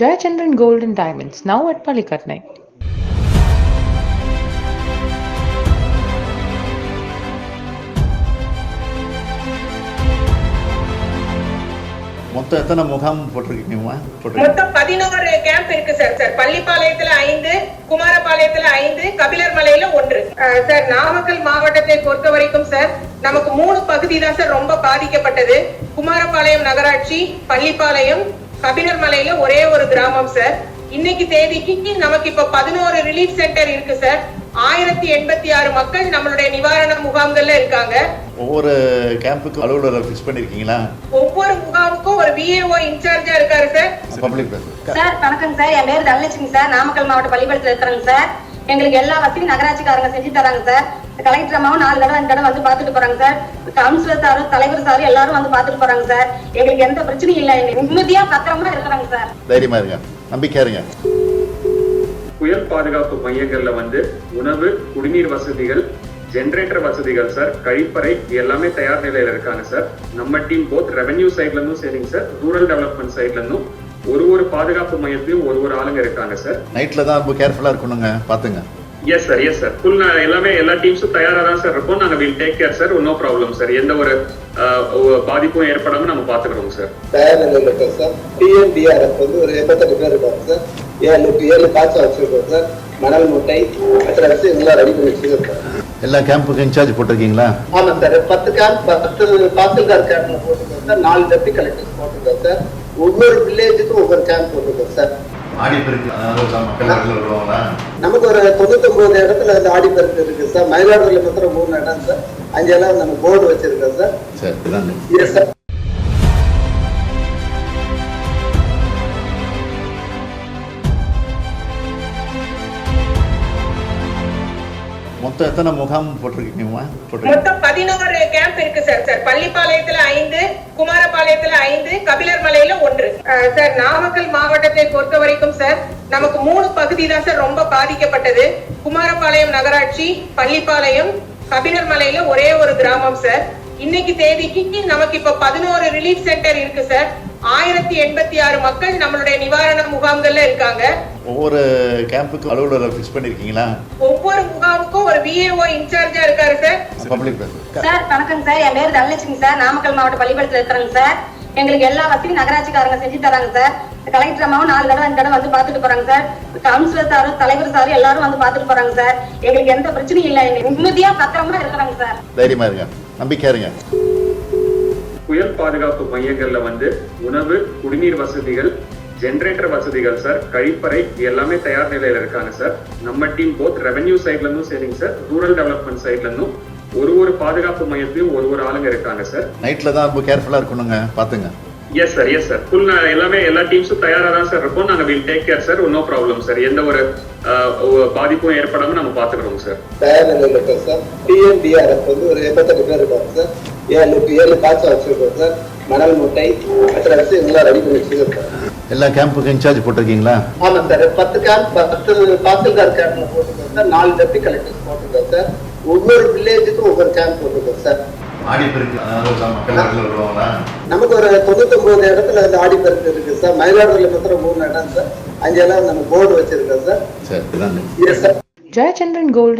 Jayachandran Gold and Diamonds, now at Palikatnai. மொத்தம் எத்தனை முகாம் போட்டிருக்கீங்கம்மா போட்டிருக்கீங்க. மொத்தம் பதினோரு கேம்ப் இருக்கு சார் சார் பள்ளிப்பாளையத்துல ஐந்து குமாரபாளையத்துல ஐந்து கபிலர் மலையில ஒன்று சார் நாமக்கல் மாவட்டத்தை பொறுத்த வரைக்கும் சார் நமக்கு மூணு பகுதி தான் சார் ரொம்ப பாதிக்கப்பட்டது. குமாரபாளையம் நகராட்சி பள்ளிப்பாளையம் கபிலர் மலையில ஒரே ஒரு கிராமம் சார் இன்னைக்கு தேதிக்கு நமக்கு இப்ப பதினோரு ரிலீஃப் சென்டர் இருக்கு சார் ஆயிரத்தி எண்பத்தி ஆறு மக்கள் நம்மளுடைய நிவாரண முகாம்கள்ல இருக்காங்க. ஒவ்வொரு கேம்புக்கும் அலுவலரை ஃபிக்ஸ் பண்ணியிருக்கீங்களா ஒவ்வொரு முகாமுக்கும் ஒரு விஏஓ இன்சார்ஜா இருக்காரு சார் சார் வணக்கம் சார் என் பேர் தனலட்சுமி சார் நாமக்கல் மாவட்ட பள்ளிக்கூடத்துல இருக்கிறேங்க சார் எங்களுக்கு எல்லா வசதியும் நகராட்சிக்காரங்க செஞ்சு தராங்க சார். கலெக்டர் அம்மாவும் நாலு தடவை அஞ்சு தடவை வந்து பார்த்துட்டு போறாங்க சார். கவுன்சிலர் சாரும் தலைவர் சாரும் எல்லாரும் வந்து பார்த்துட்டு போறாங்க சார். எங்களுக்கு எந்த பிரச்சனையும் இல்லை. எங்களுக்கு நிம்மதியா பத்திரமா இருக்கிறாங்க சார். தைரியமா இருங்க. நம்பிக்கையா இருங்க. புயல் பாதுகாப்பு மையங்கள்ல வந்து உணவு குடிநீர் வசதிகள் ஜெனரேட்டர் வசதிகள் சார் கழிப்பறை எல்லாமே தயார் நிலையில இருக்காங்க சார். நம்ம டீம் போத் ரெவென்யூ சைட்ல இருந்தும் சரிங்க சார். ரூரல் டெவலப்மெண்ட் சைட்ல இருந்தும் ஒரு ஒரு பாதுகாப்பு மையத்திலும் ஒரு ஒரு ஆளுங்க இருக்காங்க சார் நைட்ல தான் ரொம்ப கேர்ஃபுல்லா இருக்கணுங்க பாத்துங்க. Yes sir yes sir full எல்லாமே எல்லா டீம்ஸும் தயாரா தான் சார் இருக்கும் நாங்க will take care sir no problem sir எந்த ஒரு பாதிப்பும் ஏற்படாம நம்ம பாத்துக்கிறோம் சார் தயார் நிலையில் இருக்கோம் சார் டிஎன்டிஆர்எஃப் வந்து ஒரு எண்பத்தெட்டு பேர் இருக்காங்க சார் ஏழு ஏழு காய்ச்சல் வச்சிருக்கோம் சார் மணல் மூட்டை மற்ற விஷயம் எல்லாம் ரெடி பண்ணி வச்சிருக்கோம் எல்லா கேம்புக்கும் இன்சார்ஜ் போட்டிருக்கீங்களா? ஆமா சார் பத்து கேம்ப் பத்து தாசில்தார் கேம்ப்ல போட்டிருக்கோம் சார் நாலு டெப்டி கலெக்டர்ஸ் போட்டிருக்கோம் சார் ஒவ்வொரு வில்லேஜுக்கும் ஒவ்வொரு கேம்ப் போட்டிருக்கோம் சார் நமக்கு ஒரு தொண்ணூத்தொன்பது இடத்துல அந்த ஆடிப்பெருக்கு இருக்கு சார் மயிலாடுதுறையில மாத்திரம் மூணு இடம் சார் அஞ்செல்லாம் நம்ம போர்டு வச்சிருக்கோம் சார் எஸ் சார் மொத்தம் எத்தனை முகாம் போட்டிருக்கீங்கம்மா போட்டிருக்கீங்க? மொத்தம் பதினோரு கேம்ப் இருக்கு சார் சார் பள்ளிப்பாளையத்துல ஐந்து குமாரபாளையத்துல ஐந்து கபிலர் மலையில ஒன்று. சார் நாமக்கல் மாவட்டத்தை பொறுத்த வரைக்கும் சார் நமக்கு மூணு பகுதி தான் சார் ரொம்ப பாதிக்கப்பட்டது. குமாரபாளையம் நகராட்சி பள்ளிப்பாளையம் கபிலர் மலையில ஒரே ஒரு கிராமம் சார். இன்னைக்கு தேதிக்கு நமக்கு இப்ப பதினோரு ரிலீஃப் சென்டர் இருக்கு சார். ஆயிரத்தி எண்பத்தி ஆறு மக்கள் நம்மளுடைய நிவாரண முகாம்கள்ல இருக்காங்க. ஒவ்வொரு கேம்புக்கும் அலுவலரை ஃபிக்ஸ் பண்ணியிருக்கீங்களா ஒவ்வொரு முகாமுக்கும் ஒரு விஏஓ இன்சார்ஜா இருக்காரு சார். சார் வணக்கம் சார். என் பேர் தனலட்சுமி சார். நாமக்கல் மாவட்ட பள்ளிக்கூடத்துல இருக்கிறேங்க சார். எங்களுக்கு எல்லா வசதியும் நகராட்சிக்காரங்க செஞ்சு தராங்க சார். கலெக்டர் அம்மாவும் நாலு தடவை அஞ்சு தடவை வந்து பார்த்துட்டு போறாங்க சார். கவுன்சிலர் சாரும் தலைவர் சாரும் எல்லாரும் வந்து பார்த்துட்டு போறாங்க சார். எங்களுக்கு எந்த பிரச்சனையும் இல்லை. எங்களுக்கு நிம்மதியா பத்திரமா இருக்கிறாங்க சார். தைரியமா இருங்க. நம்பிக்கையா இருங்க. புயல் பாதுகாப்பு மையங்கள்ல வந்து உணவு குடிநீர் வசதிகள் ஜெனரேட்டர் வசதிகள் சார் கழிப்பறை எல்லாமே தயார் நிலையில இருக்காங்க சார் நம்ம டீம் போத் ரெவென்யூ சைட்ல இருந்தும் சரிங்க சார் ரூரல் டெவலப்மெண்ட் சைட்ல இருந்தும் ஒரு ஒரு பாதுகாப்பு மையத்திலும் ஒரு ஒரு ஆளுங்க இருக்காங்க சார் நைட்ல தான் ரொம்ப கேர்ஃபுல்லா இருக்கணுங்க. பாத்துங்க. Yes sir yes sir full எல்லாமே எல்லா டீம்ஸும் தயாரா தான் சார் இருக்கும் நாங்க will take care sir no problem sir எந்த ஒரு பாதிப்பும் ஏற்படாம நம்ம பாத்துக்கிறோம் சார் தயார் நிலையில் இருக்கோம் சார் டிஎன்டிஆர்எஃப் வந்து ஒரு எண்பத்தெட்டு பேர் இருக்காங்க சார் ஏழு ஏழு காய்ச்சல் வச்சிருக்கோம் சார் மணல் மூட்டை மற்ற விஷயம் எல்லாம் ரெடி பண்ணி வச்சிருக்கோம் எல்லா கேம்புக்கும் இன்சார்ஜ் போட்டிருக்கீங்களா? ஆமா சார். பத்து கேம்ப் பத்து தாசில்தார் கேம்ப்ல போட்டிருக்கோம் சார். நாலு டெப்டி கலெக்டர்ஸ் போட்டிருக்கோம் சார். ஒவ்வொரு வில்லேஜுக்கும் ஒவ்வொரு கேம்ப் போட்டிருக்கோம் சார். ஆடி பெருக்கு நமக்கு ஒரு தொண்ணூத்தொன்பது இடத்துல அந்த ஆடிப்பெருக்கு இருக்கு சார். மயிலாடுதுறையில மாத்திரம் மூணு இடம் சார். அஞ்செல்லாம் நம்ம போர்டு வச்சிருக்கோம் சார். சரி இதாங்க. Yes sir Jayachandran Gold